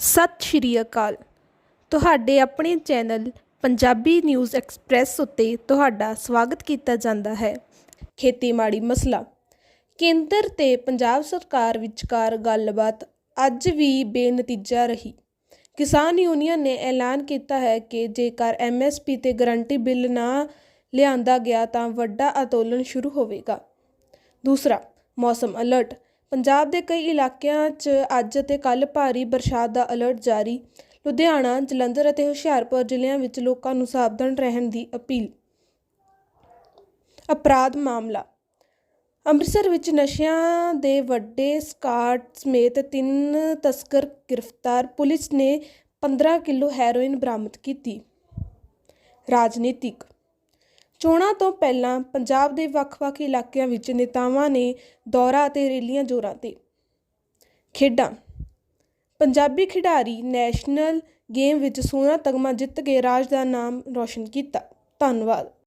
ਸਤਿ ਸ਼੍ਰੀ ਅਕਾਲ। ਤੁਹਾਡੇ ਆਪਣੇ ਚੈਨਲ ਪੰਜਾਬੀ ਨਿਊਜ਼ ਐਕਸਪ੍ਰੈਸ ਉੱਤੇ ਤੁਹਾਡਾ ਸਵਾਗਤ ਕੀਤਾ ਜਾਂਦਾ ਹੈ। ਖੇਤੀਬਾੜੀ ਮਸਲਾ। ਕੇਂਦਰ ਤੇ ਪੰਜਾਬ ਸਰਕਾਰ ਵਿਚਕਾਰ ਗੱਲਬਾਤ ਅੱਜ ਵੀ ਬੇਨਤੀਜਾ ਰਹੀ। ਕਿਸਾਨ ਯੂਨੀਅਨ ਨੇ ਐਲਾਨ ਕੀਤਾ ਹੈ ਕਿ ਜੇਕਰ ਐਮਐਸਪੀ ਤੇ ਗਰੰਟੀ ਬਿੱਲ ਨਾ ਲਿਆਂਦਾ ਗਿਆ ਤਾਂ ਵੱਡਾ ਅੰਦੋਲਨ ਸ਼ੁਰੂ ਹੋਵੇਗਾ। ਦੂਸਰਾ, ਮੌਸਮ ਅਲਰਟ। ਪੰਜਾਬ ਦੇ ਕਈ ਇਲਾਕਿਆਂ 'ਚ ਅੱਜ ਅਤੇ ਕੱਲ੍ਹ ਭਾਰੀ ਬਰਸਾਤ ਦਾ ਅਲਰਟ ਜਾਰੀ। ਲੁਧਿਆਣਾ, ਜਲੰਧਰ ਅਤੇ ਹੁਸ਼ਿਆਰਪੁਰ ਜ਼ਿਲ੍ਹਿਆਂ ਵਿੱਚ ਲੋਕਾਂ ਨੂੰ ਸਾਵਧਾਨ ਰਹਿਣ ਦੀ ਅਪੀਲ। ਅਪਰਾਧ ਮਾਮਲਾ। ਅੰਮ੍ਰਿਤਸਰ ਵਿੱਚ ਨਸ਼ਿਆਂ ਦੇ ਵੱਡੇ ਸਕਾਟ ਸਮੇਤ ਤਿੰਨ ਤਸਕਰ ਗ੍ਰਿਫਤਾਰ, ਪੁਲਿਸ ਨੇ 15 ਕਿਲੋ ਹੈਰੋਇਨ ਬਰਾਮਦ ਕੀਤੀ। ਰਾਜਨੀਤਿਕ ਚੋਣਾਂ ਤੋਂ ਪਹਿਲਾਂ ਪੰਜਾਬ ਦੇ ਵੱਖ-ਵੱਖ ਇਲਾਕਿਆਂ ਵਿੱਚ ਨੇਤਾਵਾਂ ਨੇ ਦੌਰਾ ਅਤੇ ਰੈਲੀਆਂ ਜ਼ੋਰਾਂ ਤੇ। ਖੇਡਾਂ। ਪੰਜਾਬੀ ਖਿਡਾਰੀ ਨੈਸ਼ਨਲ ਗੇਮ ਵਿੱਚ ਸੋਨਾ ਤਗਮਾ ਜਿੱਤ ਕੇ ਰਾਜ ਦਾ ਨਾਮ ਰੌਸ਼ਨ ਕੀਤਾ। ਧੰਨਵਾਦ।